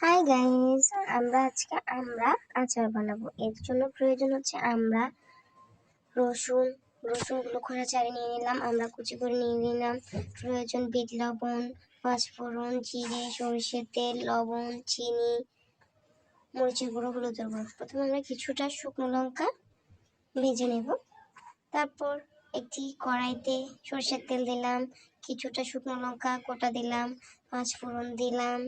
Hi guys আমরা আজকে, আমরা আচার বানাবো। এর জন্য প্রয়োজন হচ্ছে আমরা রসুন, রসুনগুলো খোলা চারে নিয়ে নিলাম, আমরা কুচি করে নিয়ে নিলাম। প্রয়োজন বিট, লবণ, পাঁচফোড়ন, জিরে, সরষের তেল, লবণ, চিনি, মরিচের গুঁড়ো, হলুদের গুঁড়ো। প্রথমে আমরা কিছুটা শুকনো লঙ্কা ভেজে নেব। তারপর একটি কড়াইতে সরষের তেল দিলাম, কিছুটা শুকনো লঙ্কা কোটা দিলাম, পাঁচফোড়ন দিলাম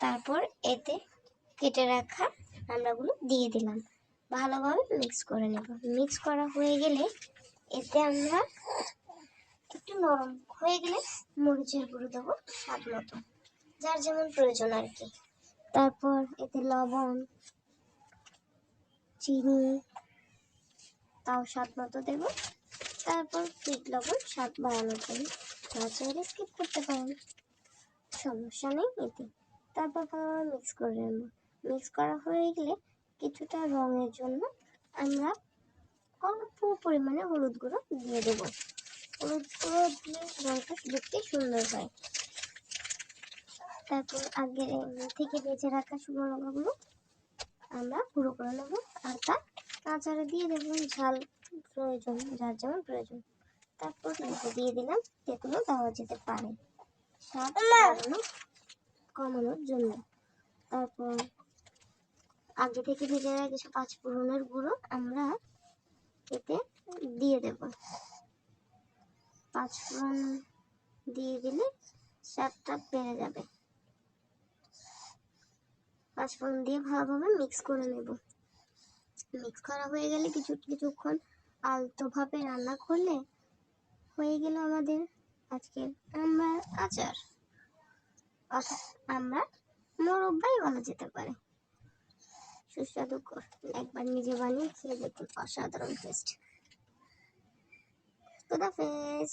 তারপর এতে কেটে রাখা আমড়াগুলো দিয়ে দিলাম। ভালোভাবে মিক্স করে নেব। মিক্স করা হয়ে গেলে এতে আমরা একটু নরম হয়ে গেলে মরিচের গুঁড়ো দেবো স্বাদ মতো, যার যেমন প্রয়োজন আর কি। তারপর এতে লবণ, চিনি, তাও স্বাদ মতো দেবো। তারপর বিট লবণ, স্বাদ বাড়ানোর জন্য। চাইলে স্কিপ করতে পারেন। সমস্যা নেই এতে। তারপর ভালোভাবে মিক্স করে নেব। মিক্স করা হয়ে গেলে কিছুটা রঙের জন্য আমরা অল্প পরিমাণে হলুদ গুঁড়ো দিয়ে দেব। হলুদ গুঁড়ো দিয়ে রঙটা দেখতে সুন্দর হয়। তারপর আগে থেকে বেঁচে রাখা শুকনো লঙ্কাগুলো আমরা গুঁড়ো করে নেব আর তা আচারে দিয়ে দেবো ঝাল প্রয়োজন যার যেমন প্রয়োজন। তারপর দিয়ে দিলাম যেগুলো দেওয়া যেতে পারে। স্বাদ কমানোর জন্য। তারপর আগে থেকে ভেজে রাখা কিছু পাঁচ ফোড়নের গুঁড়ো আমরা এতে দিয়ে দেব। পাঁচ ফোড়ন দিয়ে দিলে স্বাদটা বেড়ে যাবে। পাঁচ ফোড়ন দিয়ে ভালোভাবে মিক্স করে নেব। মিক্স করা হয়ে গেলে কিছু, কিছুক্ষণ আলতোভাবে রান্না করলে হয়ে গেল আমাদের আজকে আমরা আচার। আমরা মোরব্বাই বলা যেতে পারে। সুস্বাদু একবার নিজে বানিয়ে খেয়ে দেখুন অসাধারণ টেস্ট খুদাফেজ